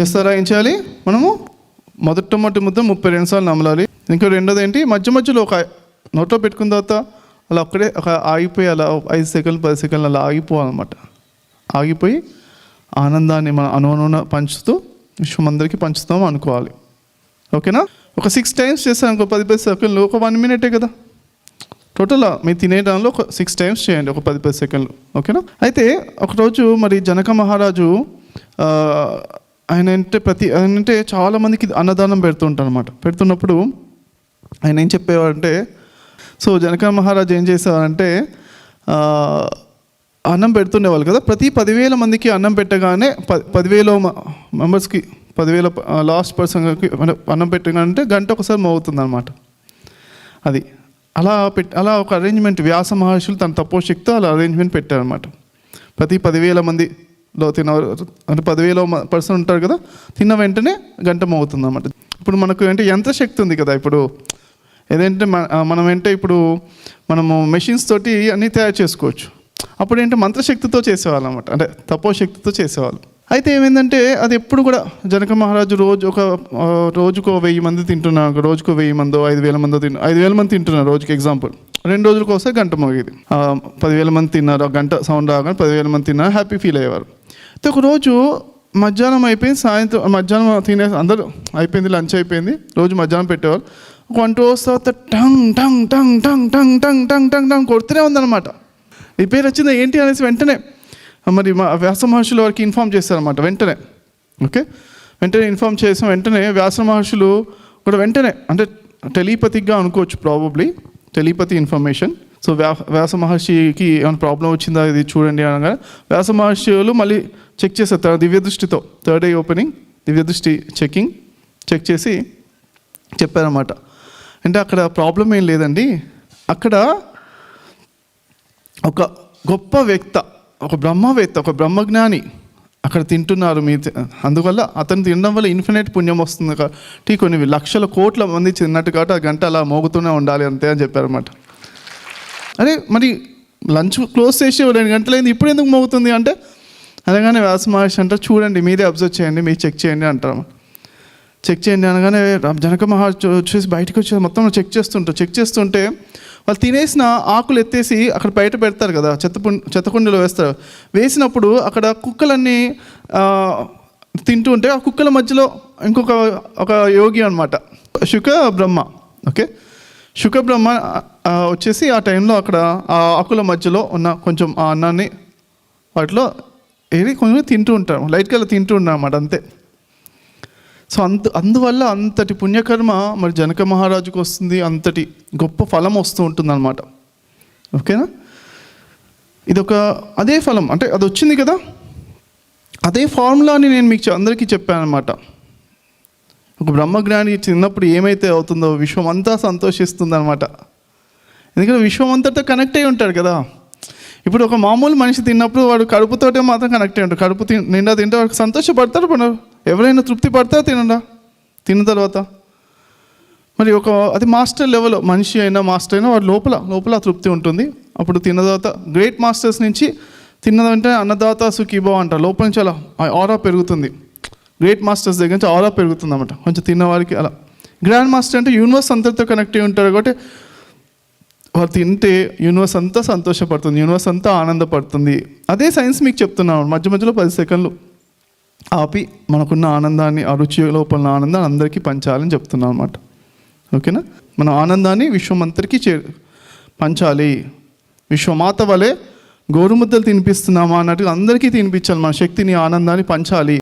చేస్తారా? ఏం చేయాలి? మనము మొదటి ముద్ద ముప్పై రెండు సార్లు నమలాలి. ఇంకా రెండోది ఏంటి? మధ్య మధ్యలో ఒక నోట్లో పెట్టుకున్న తర్వాత అలా ఒక్కడే ఒక ఆగిపోయి అలా ఐదు సెకండ్లు పది సెకండ్లు అలా ఆగిపోవాలన్నమాట. ఆగిపోయి ఆనందాన్ని మన అనువనున పంచుతూ విశ్వం అందరికీ పంచుతాం అనుకోవాలి. ఓకేనా? ఒక సిక్స్ టైమ్స్ చేస్తాను ఒక పది పది సెకండ్లు. ఒక వన్ మినిటే కదా? టోటల్ మీరు తినేయడంలో ఒక సిక్స్ టైమ్స్ చేయండి ఒక పది పది సెకండ్లు. ఓకేనా? అయితే ఒకరోజు మరి జనక మహారాజు ఆయన అంటే ప్రతి ఆయన అంటే చాలా మందికి అన్నదానం పెడుతుంటారు అనమాట పెడుతున్నప్పుడు ఆయన ఏం చెప్పేవారంటే సో జనక మహారాజు ఏం చేసేవారంటే అన్నం పెడుతుండేవాళ్ళు కదా ప్రతి పదివేల మందికి అన్నం పెట్టగానే ప పదివేల మెంబర్స్కి పదివేల లాస్ట్ పర్సన్కి అన్నం పెట్టగానే గంట ఒకసారి మోగుతుంది అనమాట అది. అలా పెట్ అలా ఒక అరేంజ్మెంట్ వ్యాస మహర్షులు తన తపోశక్తితో అలా అరేంజ్మెంట్ పెట్టారనమాట ప్రతి పదివేల మంది లో తిన అంటే పదివేల పర్సన్ ఉంటారు కదా తిన్న వెంటనే గంట అవుతుంది అనమాట ఇప్పుడు మనకు ఏంటి యంత్రశక్తి ఉంది కదా ఇప్పుడు. ఏదంటే మనం ఏంటంటే ఇప్పుడు మనము మెషిన్స్ తోటి అన్నీ తయారు చేసుకోవచ్చు. అప్పుడు ఏంటంటే మంత్రశక్తితో చేసేవాళ్ళు అనమాట అంటే తపోశక్తితో చేసేవాళ్ళు. అయితే ఏమైందంటే అది ఎప్పుడు కూడా జనక మహారాజు రోజు ఒక రోజుకో వెయ్యి మంది తింటున్నారు రోజుకో వెయ్యి మందో ఐదు వేల మందో తిన్న ఐదు వేల మంది తింటున్నారు రోజుకి ఎగ్జాంపుల్ రెండు రోజులకు వస్తే గంట మోగేది. పదివేల మంది తిన్నారు గంట సౌండ్ రాగానే పదివేల మంది తిన్నారు హ్యాపీ ఫీల్ అయ్యేవారు. అయితే ఒక రోజు మధ్యాహ్నం అయిపోయింది సాయంత్రం మధ్యాహ్నం తినే అందరూ అయిపోయింది లంచ్ అయిపోయింది. రోజు మధ్యాహ్నం పెట్టేవారు ఒక వన్ టూ అవర్స్ తర్వాత టంగ్ టంగ్ టంగ్ టంగ్ టంగ్ టంగ్ టంగ్ టంగ్ టంగ్ కొడుతూనే ఉందన్నమాట. రిపేర్ వచ్చిందా ఏంటి అనేసి వెంటనే మరి మా వ్యాస మహర్షులు వారికి ఇన్ఫామ్ చేస్తారన్నమాట వెంటనే. ఓకే? వెంటనే ఇన్ఫామ్ చేసాం వెంటనే వ్యాస మహర్షులు కూడా వెంటనే అంటే టెలిపతిగా అనుకోవచ్చు ప్రాబబ్లీ టెలిపతి ఇన్ఫర్మేషన్. సో వ్యా వ్యాస మహర్షికి ఏమైనా ప్రాబ్లం వచ్చిందా ఇది చూడండి అనగా వ్యాస మహర్షులు మళ్ళీ చెక్ చేస్తారు తన దివ్య దృష్టితో థర్డ్ ఐ ఓపెనింగ్ దివ్య దృష్టి చెకింగ్ చెక్ చేసి చెప్పారన్నమాట. అంటే అక్కడ ప్రాబ్లం ఏం లేదండి. అక్కడ ఒక గొప్ప వ్యక్త ఒక బ్రహ్మవేత్త ఒక బ్రహ్మజ్ఞాని అక్కడ తింటున్నారు మీ అందువల్ల అతను తినడం వల్ల ఇన్ఫినైట్ పుణ్యం వస్తుంది. కాబట్టి కొన్ని లక్షల కోట్ల మంది తిన్నట్టు కాబట్టి ఆ గంట అలా మోగుతూనే ఉండాలి అంతే అని చెప్పారన్నమాట. అరే మరి లంచ్ క్లోజ్ చేసి రెండు గంటలైంది ఇప్పుడు ఎందుకు మోగుతుంది అంటే అనగానే వ్యాస మహర్షి అంటారు చూడండి మీదే అబ్జర్వ్ చేయండి మీరు చెక్ చేయండి అంటారు. చెక్ చేయండి అనగానే జనక మహర్షి వచ్చేసి బయటకు వచ్చి మొత్తం చెక్ చేస్తుంటారు. చెక్ చేస్తుంటే వాళ్ళు తినేసిన ఆకులు ఎత్తేసి అక్కడ బయట పెడతారు కదా చెత్త చెత్తకుండీలో వేస్తారు. వేసినప్పుడు అక్కడ కుక్కలన్నీ తింటూ ఉంటే ఆ కుక్కల మధ్యలో ఇంకొక ఒక యోగి అనమాట శుక బ్రహ్మ ఓకే? శుక బ్రహ్మ వచ్చేసి ఆ టైంలో అక్కడ ఆ ఆకుల మధ్యలో ఉన్న కొంచెం ఆ అన్నాన్ని వాటిలో ఏది కొంచెం తింటూ ఉంటాం లైట్గా తింటూ ఉన్నాం అన్నమాట అంతే. సో అంత అందువల్ల అంతటి పుణ్యకర్మ మరి జనక మహారాజుకు వస్తుంది అంతటి గొప్ప ఫలం వస్తూ ఉంటుంది అనమాట ఓకేనా? ఇదొక అదే ఫలం అంటే అది వచ్చింది కదా? అదే ఫార్ములాని నేను మీకు అందరికీ చెప్పాను అనమాట ఒక బ్రహ్మజ్ఞాని చిన్నప్పుడు ఏమైతే అవుతుందో విశ్వం అంతా సంతోషిస్తుంది అనమాట ఎందుకంటే విశ్వం అంతటా కనెక్ట్ అయి ఉంటాడు కదా. ఇప్పుడు ఒక మామూలు మనిషి తిన్నప్పుడు వాడు కడుపుతోటే మాత్రం కనెక్ట్ అయి కడుపు తి నిండా తింటే వాడికి సంతోషపడతాడు మనం ఎవరైనా తృప్తి పడతా తినడా? తిన్న తర్వాత. మరి ఒక అది మాస్టర్ లెవెల్ మనిషి అయినా మాస్టర్ అయినా వాడు లోపల లోపల తృప్తి ఉంటుంది. అప్పుడు తిన్న తర్వాత గ్రేట్ మాస్టర్స్ నుంచి తిన్నదంటే అన్నదాత సుఖీభావ అంటారు. లోపల నుంచి అలా ఆరా పెరుగుతుంది. గ్రేట్ మాస్టర్స్ దగ్గర నుంచి ఆరా పెరుగుతుంది అన్నమాట కొంచెం తిన్నవారికి అలా. గ్రాండ్ మాస్టర్ అంటే యూనివర్స్ అంతటితో కనెక్ట్ అయి ఉంటారు కాబట్టి వారు తింటే యూనివర్స్ అంతా సంతోషపడుతుంది యూనివర్స్ అంతా ఆనందపడుతుంది. అదే సైన్స్ మీకు చెప్తున్నాను మధ్య మధ్యలో పది సెకండ్లు ఆపి మనకున్న ఆనందాన్ని ఆ రుచి లోపల ఆనందాన్ని అందరికీ పంచాలని చెప్తున్నాను అనమాట ఓకేనా? మన ఆనందాన్ని విశ్వమంతరికి చే పంచాలి. విశ్వమాత వలె గోరుముద్దలు తినిపిస్తున్నామా అన్నట్టు అందరికీ తినిపించాలి మన శక్తిని ఆనందాన్ని పంచాలి.